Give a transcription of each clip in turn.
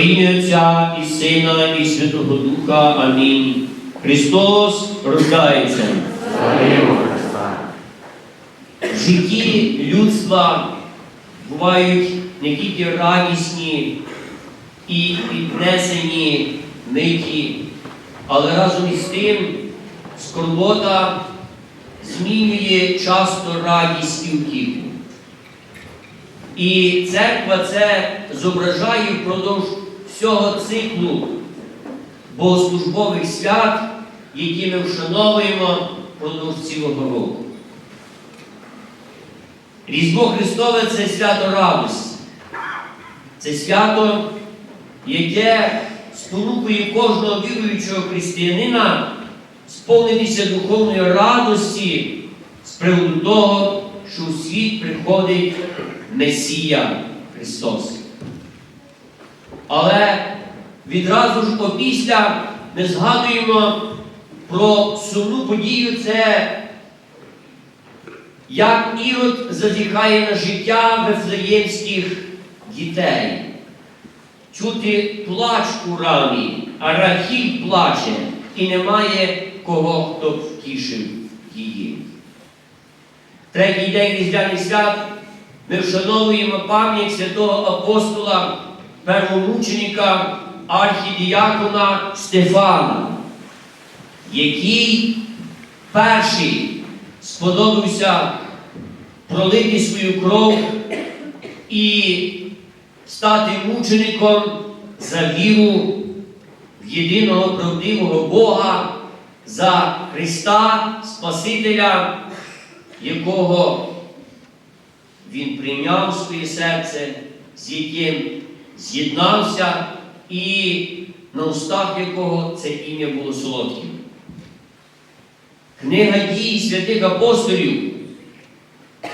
ім'я Отця і Сина, і Святого Духа. Амінь. Христос рождається. В житті людства бувають не тільки радісні і піднесені миті, але разом із тим скорбота змінює часто радість і втіху. І церква це зображає впродовж всього циклу богослужбових свят, які ми вшановуємо впродовж цілого року. Різдво Христове це свято радості. Це свято, яке спонукує кожного віруючого християнина сповнитися духовної радості з приводу того, що у світ приходить Месія Христос. Але відразу ж опісля ми згадуємо про сумну подію це як Ірод зазіхає на життя вифлеємських дітей. Чути плач у рамі, а Рахіль плаче, і немає кого, хто втішив її. Третій день різдвяних свят ми вшановуємо пам'ять святого апостола, первомученика, архідіякона Стефана, який перший сподобався пролити свою кров і стати мучеником за віру в єдиного правдивого Бога, за Христа Спасителя, якого Він прийняв своє серце, з яким з'єднався, і на устах якого це ім'я було солодким. Книга дій святих апостолів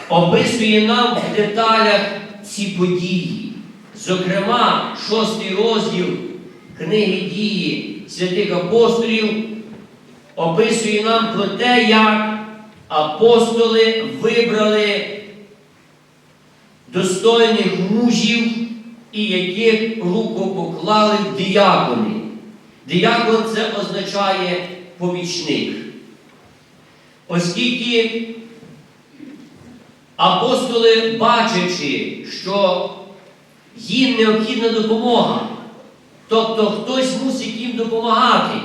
описує нам в деталях ці події. Зокрема, шостий розділ книги дії святих апостолів описує нам про те, як апостоли вибрали достойних мужів і яких руку поклали в діякони. Діякон це означає помічник. Оскільки апостоли, бачачи, що їм необхідна допомога, тобто хтось мусить їм допомагати,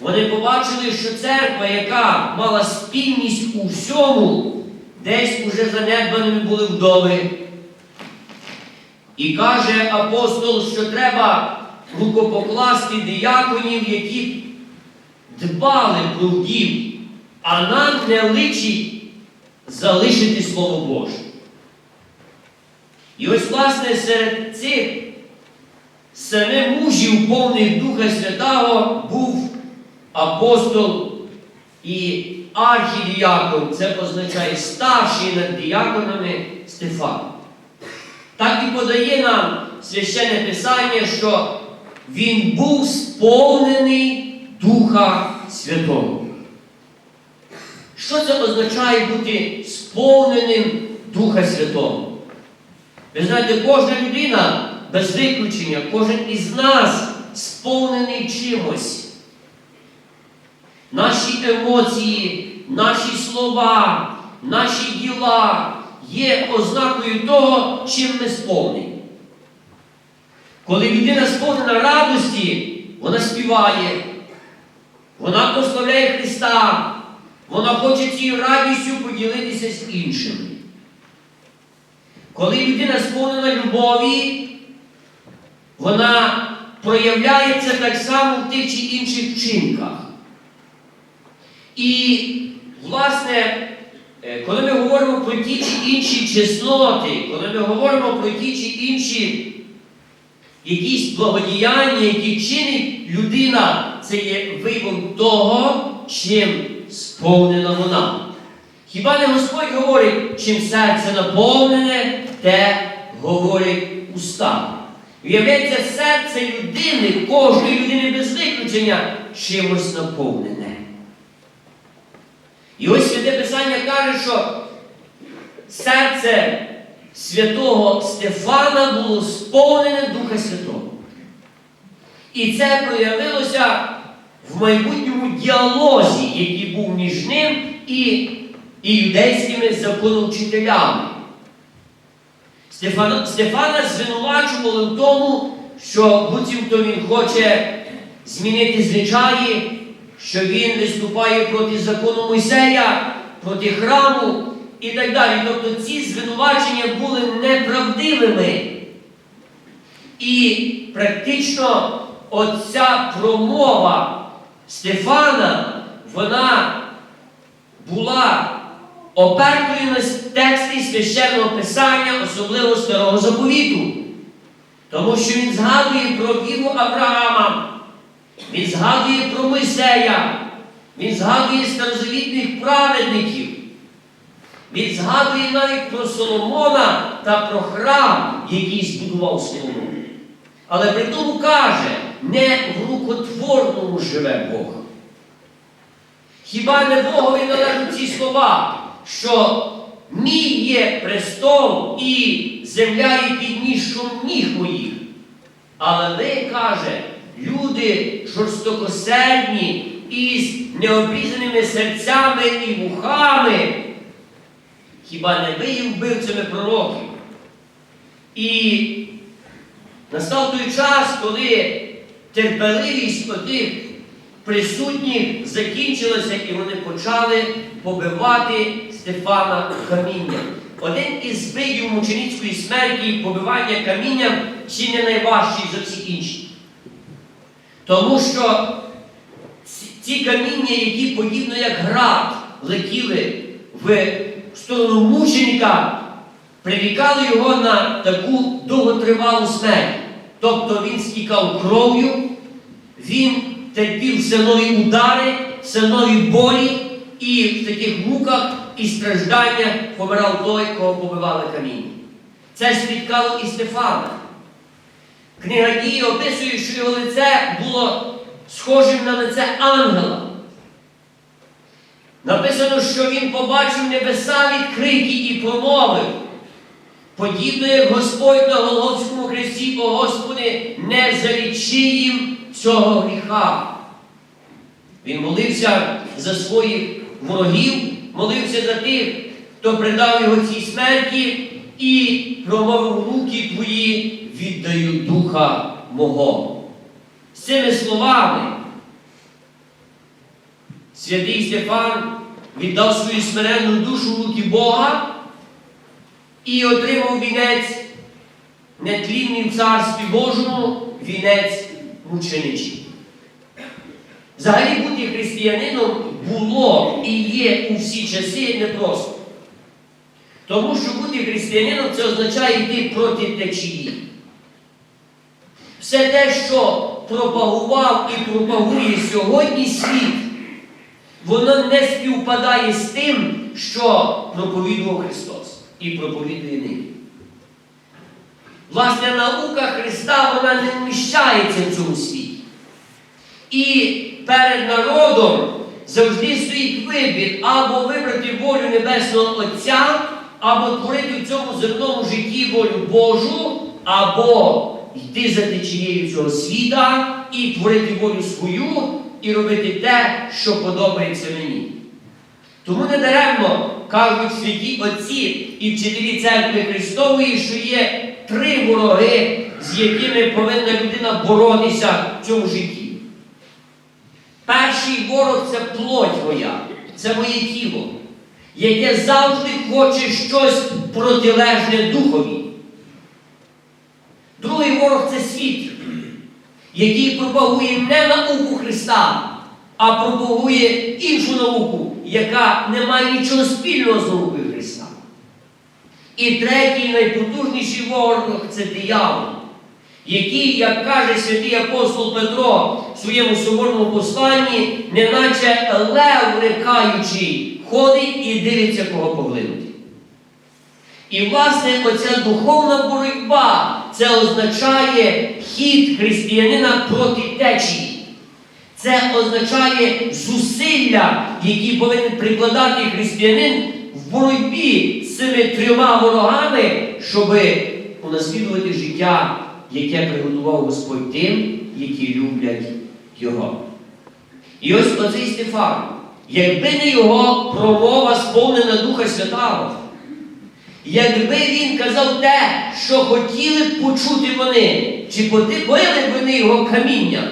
вони побачили, що церква, яка мала спільність у всьому, десь уже занедбаними були вдови. І каже апостол, що треба рукопокласти дияконів, які дбали про вдів, а нам не личить залишити Слово Боже. І ось, власне, серед цих семи мужів, повних Духа Святого, був апостол і архідіякон, це означає старший над діяконами Стефан. Так і подає нам священне Писання, що він був сповнений Духа Святого. Що це означає бути сповненим Духа Святого? Ви знаєте, кожна людина без виключення, кожен із нас сповнений чимось. Наші емоції, наші слова, наші діла є ознакою того, чим ми сповнені. Коли людина сповнена радості, вона співає, вона прославляє Христа, вона хоче цією радістю поділитися з іншими. Коли людина сповнена любові, вона проявляється так само в тих чи інших вчинках. І, власне, коли ми говоримо про ті чи інші чесноти, коли ми говоримо про ті чи інші якісь благодіяння, які чинить людина, це є виявом того, чим сповнена вона. Хіба не Господь говорить, чим серце наповнене, те говорить уста. Виявляється, серце людини, кожної людини без виключення, чимось наповнене. І ось святе Писання каже, що серце святого Стефана було сповнене Духа Святого. І це проявилося в майбутньому діалозі, який був між ним і іудейськими законовчителями. Стефана, Стефана звинувачували в тому, що буцімто він хоче змінити звичаї, що він виступає проти закону Мойсея, проти храму і так далі. Тобто ці звинувачення були неправдивими. І практично оця промова Стефана, вона була опертою на тексти священного писання, особливо старого заповіту. Тому що він згадує про віру Авраама, він згадує про Мойсея, він згадує старозавітних праведників. Він згадує навіть про Соломона та про храм, який збудував Соломон. Але при тому каже, не в рукотворному живе Бог. Хіба не Богові належать ці слова, що мій є престол і земля є підніжком ніг моїх? Але ви, каже, люди жорстокосердні із необрізаними серцями і вухами. Хіба не ви є вбивцями пророків? І настав той час, коли терпеливість отих присутніх закінчилася, і вони почали побивати Стефана камінням. Один із видів мученицької смерті побивання камінням чи не найважчий за всі інші. Тому що ці- каміння, які подібно як град, летіли в сторону мученика, прирікали його на таку довготривалу смерть. Тобто він стікав кров'ю, він терпів все удари, все болі, і в таких муках і стражданнях помирав той, кого побивали каміння. Це спіткало і Стефана. Книга дії описує, що його лице було схожим на лице ангела. Написано, що він побачив небеса відкриті і промовив. Подібно як Господь на Голгофському хресті, о Господи, не залічи їм цього гріха. Він молився за своїх ворогів, молився за тих, хто предав його цій смерті, і промовив руки твої віддаю духа мого. З цими словами святий Стефан віддав свою смиренну душу в руки Бога і отримав вінець нетлінний в царстві Божому, вінець мученичий. Взагалі бути християнином було і є у всі часи непросто. Тому що бути християнином це означає йти проти течії. Все те, що пропагував і пропагує сьогодні світ, воно не співпадає з тим, що проповідував Христос і проповідує нині. Власне, наука Христа вона не вміщається в цьому світі. І перед народом завжди стоїть вибір або вибрати волю Небесного Отця, або творити в цьому земному житті волю Божу, або йти за течією цього світа і творити волю свою, і робити те, що подобається мені. Тому не даремно кажуть святі отці і вчителі церкви Христової, що є три вороги, з якими повинна людина боротися в цьому житті. Перший ворог це плоть моя, це моє тіло, яке завжди хоче щось протилежне духові. Другий ворог це світ, який пропагує не науку Христа, а пропагує іншу науку, яка не має нічого спільного з наукою Христа. І третій найпотужніший ворог це диявол, який, як каже святий апостол Петро в своєму соборному посланні, неначе лев рикаючий, ходить і дивиться, кого поглинути. І, власне, оця духовна боротьба це означає хід християнина проти течії. Це означає зусилля, які повинен прикладати християнин в боротьбі з цими трьома ворогами, щоб унаслідувати життя яке приготував Господь тим, які люблять Його. І ось оцей Стефан, якби не його промова сповнена Духа Святого, якби він казав те, що хотіли б почути вони, чи поти- б вони його каміння?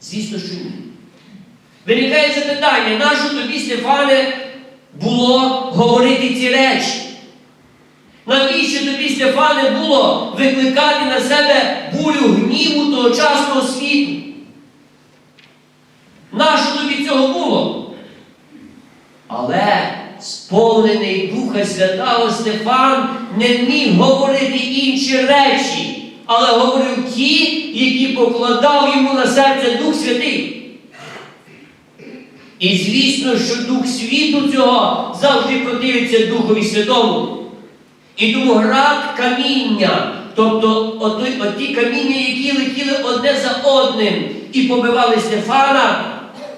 Звісно, що ні. Виникає запитання, нащо тобі, Стефане, було говорити ці речі? Навіщо тобі, Стефане, було викликати на себе бурю гніву тогочасного світу? Нащо тобі цього було? Але сповнений Духа Святого Стефан не міг говорити інші речі, але говорив ті, які покладав йому на серце Дух Святий. І звісно, що Дух світу цього завжди противиться Духові Святому. І тому град каміння, тобто оті, оті каміння, які летіли одне за одним і побивали Стефана,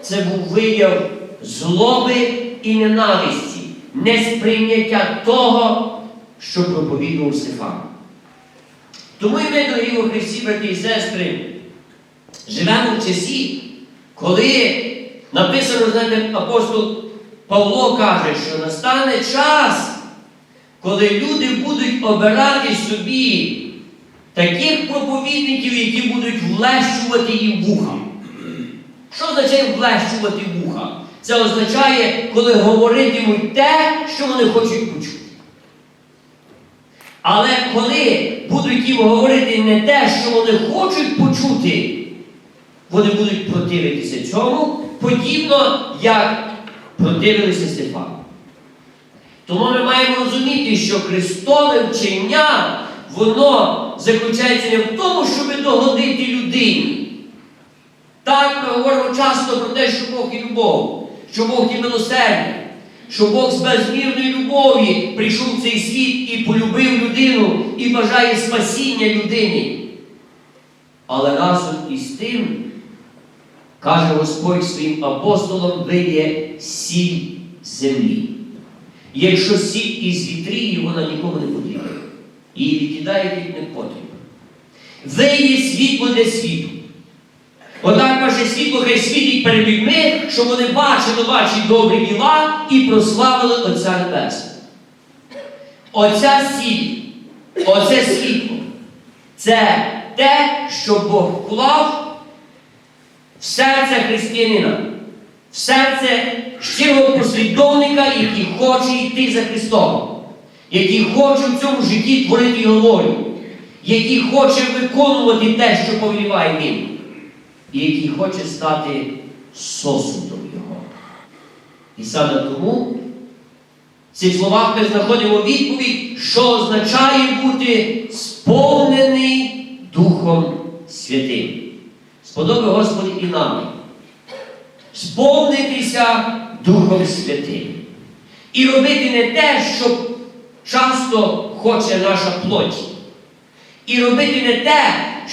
це був вияв злоби і ненависті, несприйняття того, що проповідував Стефан. Тому і ми, дорогі у Христі, брати і сестри, живемо в часі, коли написано, знаєте, апостол Павло каже, що настане час, коли люди будуть обирати собі таких проповідників, які будуть влещувати їм вуха. Що означає влещувати вуха? Це означає, коли говоритимуть те, що вони хочуть почути. Але коли будуть їм говорити не те, що вони хочуть почути, вони будуть противитися цьому, подібно як противилися Стефану. Тому ми маємо розуміти, що Христове вчення, воно заключається не в тому, щоб догодити людині. Так, ми говоримо часто про те, що Бог є любов, що Бог є милосердя, що Бог з безмірної любові прийшов в цей світ і полюбив людину і бажає спасіння людини. Але разом із тим, каже Господь своїм апостолам, ви є сіль землі. Якщо сіль із вітрії, вона нікому не потрібна. Її відкидають як не потрібно. Ви є світло для світу. Отак ваше світло хай світить перед людьми, щоб вони бачили ваші добрі діла і прославили Отця Небесного. Оця сіль, оце світло це те, що Бог вклав в серце християнина, в серце щирого послідовника, який хоче йти за Христом, який хоче в цьому житті творити його волю, який хоче виконувати те, що повеліває він, і який хоче стати сосудом Його. І саме тому в цих словах ми знаходимо відповідь, що означає бути сповнений Духом Святим. Сподоби Господи і нам сповнитися Духом Святим. І робити не те, що часто хоче наша плоть. І робити не те,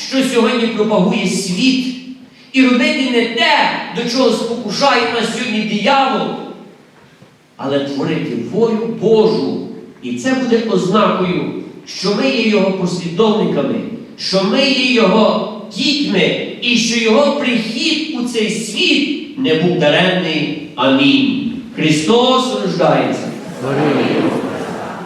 що сьогодні пропагує світ. І робити не те, до чого спокушає нас сьогодні диявол, але творити волю Божу. І це буде ознакою, що ми є Його послідовниками, що ми є Його дітьми, і що Його прихід у цей світ не був даремний. Амінь. Христос рождається.